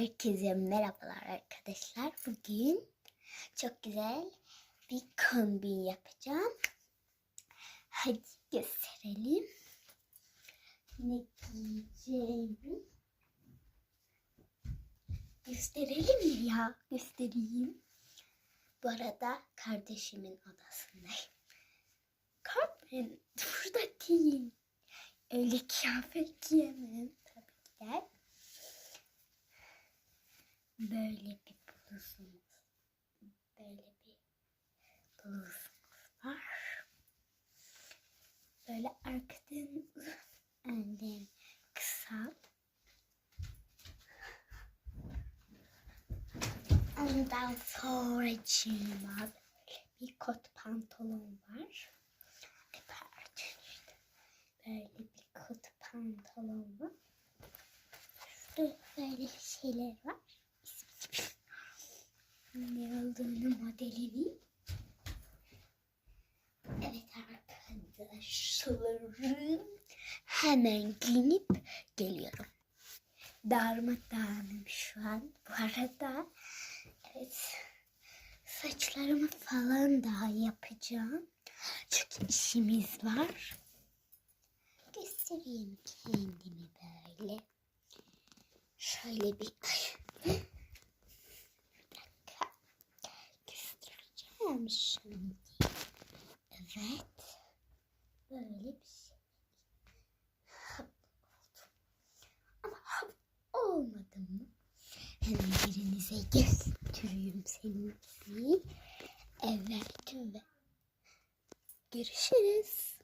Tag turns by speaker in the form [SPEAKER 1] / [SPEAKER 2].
[SPEAKER 1] Herkese merhabalar arkadaşlar. Bugün çok güzel bir kombin yapacağım. Hadi gösterelim. Ne giyeceğimi gösterelim mi ya? Göstereyim. Bu arada kardeşimin odasındayım. Carmen burada değil. Öyle kıyafet giyemem tabii ki de. Böyle bir bluzumuz. Böyle bir bluzumuz var. Böyle arkadan önden kısa. Ondan sonra cima bir kot pantolon var. Böyle bir kot pantolon var. Şurada böyle şeyler var. Ne modelini. Evet arkadaşlarım. Hemen giyinip geliyorum. Darmadağınım şu an. Bu arada evet saçlarımı falan daha yapacağım. Çünkü işimiz var. Göstereyim kendimi böyle. Şöyle bir şimdi. Evet. Böyle bir şey. Ama hap olmadı mı? Hemen birinize göstereyim seninkini. Evet ve görüşürüz.